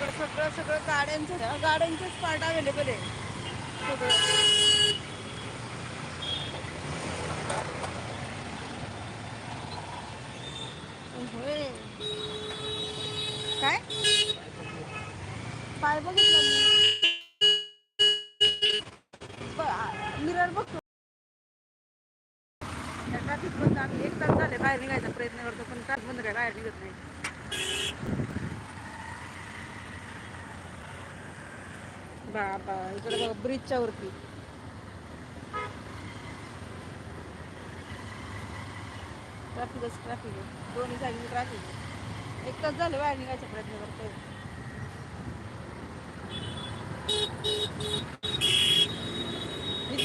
इकडं सगळं सगळं गाड्यांचं गाड्यांचेच पार्ट अवेलेबल आहे. सगळं. होय काय? पाय बघितलं मिरर बघतो. ट्रॅफिक बंद आम्ही एक तास झाले बाहेर निघायचा प्रयत्न करतो पण तास बंद काय बाहेर निघत नाही. बाबा इकडे बघा ब्रिजच्या वरती. ट्रॅफिकच ट्रॅफिक आहे. दोन्ही साईडने ट्रॅफिक एक तास झालं बाहेर निघायचा प्रयत्न करतोय.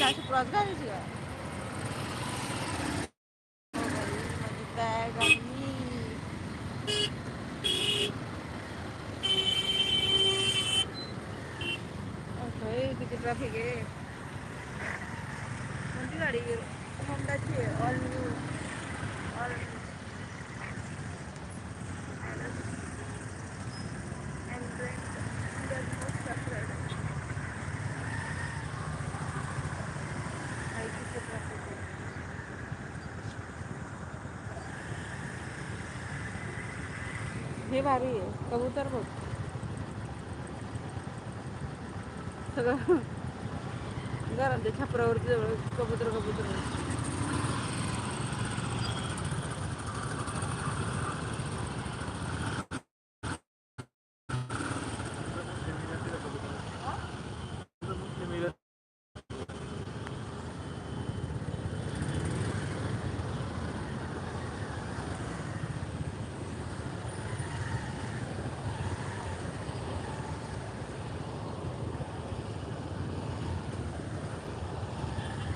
अशी क्रॉस घालायची का बॅग आणि अरे, किती ट्रॅफिक आहे. कोणती गाडी होंडाची आहे ऑल न्यू ऑल हे भारी आहे कबूतर बघ. सगळं घरांच्या छपरावरती जवळ कबूतर कबूतर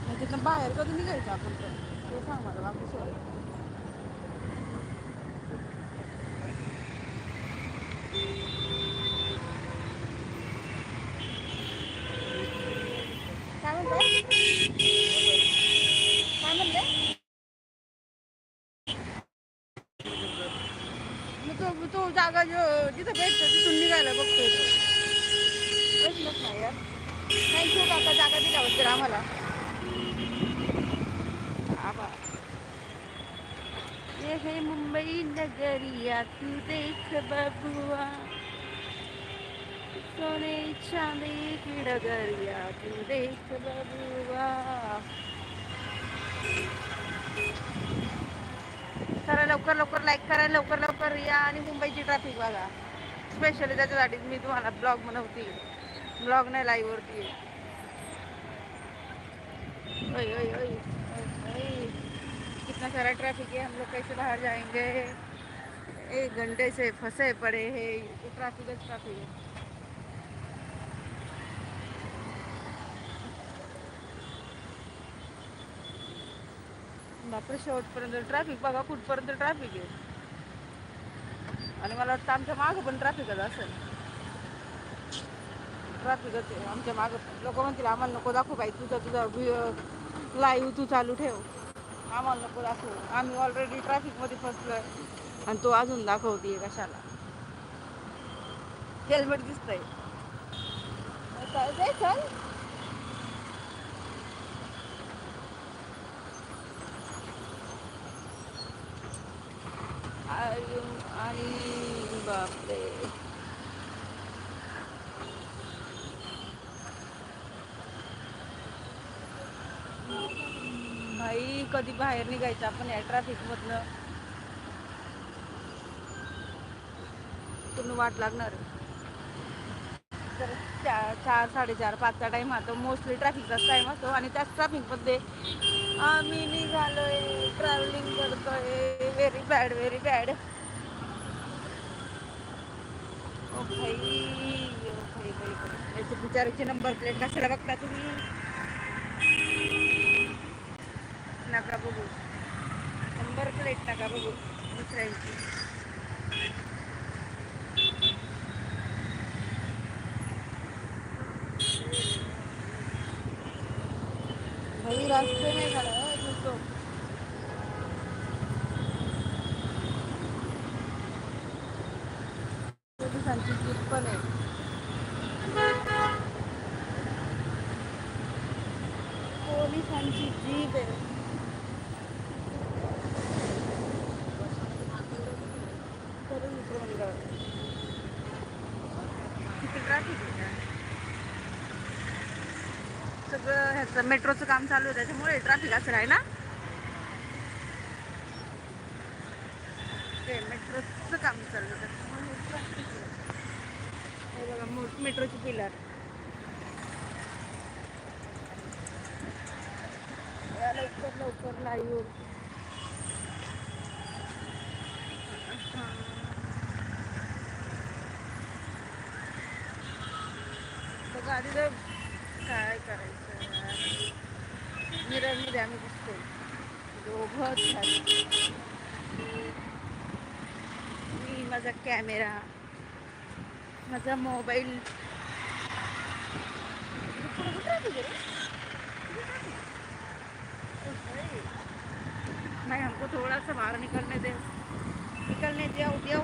मग तिथनं बाहेर कधी निघायचं आपण ते सांग मला बाकी सोय काय म्हणताय काय म्हणते मग तो तो जागा जो जिथं भेटतो तिथून निघायला बघतोय तो. प्रश्नच नाही यार. थँक्यू काका जागा दिल्याबद्दल आम्हाला आभार ये है मुंबई नगरिया तू देख बबुआ। सोने चांदी की नगरिया तू देख बबुआ। करा लवकर लवकर लाईक करा लवकर लवकर या आणि मुंबईची ट्रॅफिक बघा. स्पेशली त्याच्यासाठी मी तुम्हाला ब्लॉग बनवते ब्लॉग नाही लाईव्हवरती ओय ओय ओय. सारा ट्रैफिक है हम लोग कैसे बाहर जाएंगे? एक घंटे से फंसे पड़े हैं ट्रैफिक है ट्रैफिक है। बापरे शेवटपर्यंत ट्रॅफिक बघा कुठपर्यंत ट्रॅफिक आहे. आणि मला वाटतं आमच्या मागं पण ट्रॅफिकच असेल. ट्रॅफिकच आहे आमच्या मागं. लोक म्हणतील आम्हाला नको दाखवू बाई तुझा तुझा लाईव्ह तू चालू ठेव. आम्हाला नको दाखवू. आम्ही ऑलरेडी ट्रॅफिकमध्ये फसलो आहे आणि तो अजून दाखवते कशाला. हेल्मेट दिसतंय. काय चल. आणि आणि बापरे. आई कधी बाहेर निघायचं आपण या ट्रॅफिकमधनं पूर्ण वाट लागणार. तर चार चार साडेचार पाचचा टाईम असतो मोस्टली ट्रॅफिकचाच टाईम असतो आणि त्याच ट्रॅफिकमध्ये आम्ही निघालोय ट्रॅव्हलिंग करतोय व्हेरी बॅड व्हेरी बॅड ओ भाई ओ भाई भाई याचे बिचाराचे नंबर प्लेट कशाला बघता तुम्ही? नका बघू. नंबर प्लेट नका बघू दुसऱ्यांची. भाई रास्ते नाही झालं हो, पोलिसांची पण आहे. पोलिसांची जीप आहे तरुण मित्र मंडळ किती ट्रॅफिक आहे का? सगळं ह्याचं मेट्रोचं काम चालू आहे त्याच्यामुळे ट्रॅफिक असं आहे ना? ते मेट्रोचं काम चालू आहे त्याच्यामुळे बघा मेट्रोची पिलर लवकर लवकर लाईव्ह बघा आधी तर काय करायचं यार तिकडे आम्ही बसतो दोघंच मी माझा कॅमेरा माझा मोबाईल. पुढे भाई. हमको थोड़ा सा बाहर निकलने दे. निकलने दो दो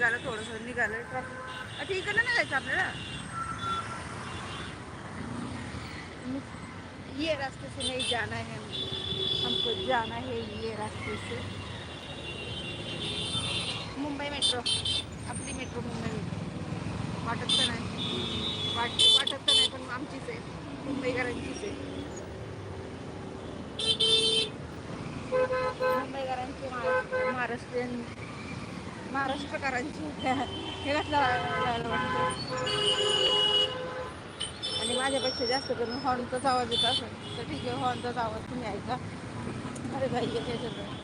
निघालं थोडंसं निघालं ट्रॅफिक आता इकडनं नाही जायचं आपल्याला? ये रास्ते से नहीं जाना है हमको जाना है ये रास्ते से मुंबई मेट्रो आपली मेट्रो मुंबई. मेट्रो वाटत तर नाही. वाट वाटत तर नाही पण आमचीच आहे. मुंबईकरांचीच आहे. मुंबईकरांची महाराष्ट्रीयन महाराष्ट्रकारांची हे लावायला वाटतं? आणि माझ्यापेक्षा जास्त करून हॉर्नचाच आवाज येत असेल. तर ठीक आहे हॉर्नचाच आवाज तुम्ही ऐका. अरे भाई त्याच्यात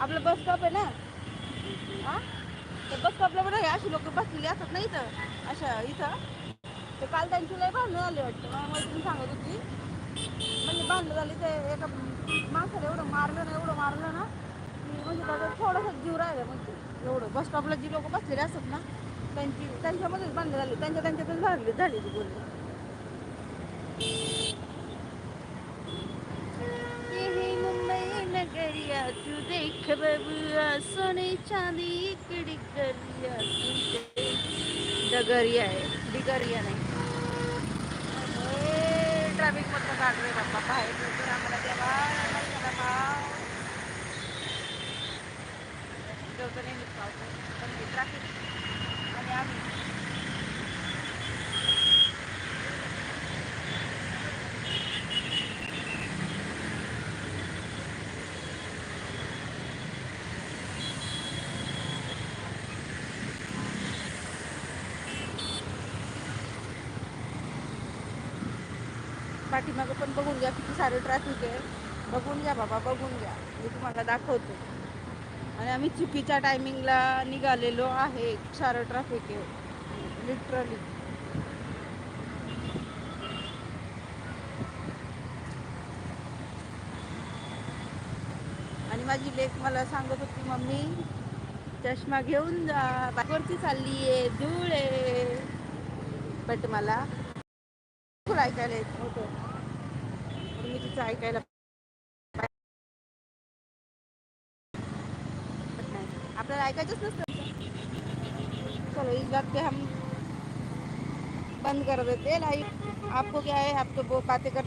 आपलं बस स्टॉप आहे ना? हा? तर बस स्टॉपला बरं आहे अशी लोक बसलेली असतात ना इथं. अशा इथं. तर काल त्यांची लय भांडणं आले वाटतं. मला मैत्रीण सांगत होती म्हणजे भांडणं झाली ते एका माणसाला एवढं मारलं ना एवढं मारलं ना की म्हणजे त्याचा थोडासा जीव राहिला म्हणजे एवढं. बस स्टॉपला जी लोक बसलेली असतात ना त्यांची त्यांच्यामध्येच भांडणं झाली. त्यांच्या त्यांच्यातच झाली झाली ती बोलली यही मुंबई नगरिया तू देख बबुआ सोने चांदी इकड़ी तू. डगरिया आहे डिगरिया नाही. ट्रॅफिक मधनं Gracias. पाठीमागं पण बघून घ्या किती सारं ट्रॅफिक आहे. बघून घ्या बाबा बघून घ्या. मी तुम्हाला दाखवतो. आणि आम्ही चुकीच्या टायमिंगला निघालेलो आहे. सारं ट्रॅफिक आहे. लिटरली आणि माझी लेख मला सांगत होती मम्मी चष्मा घेऊन जा. बाईकवरती चालली आहे. धूळ आहे. बट मला ऐकायला येत होतं पण कर चलो, इस बात पे हम बंद कर देते लाइव आपको क्या है? आप तो वो बातें कर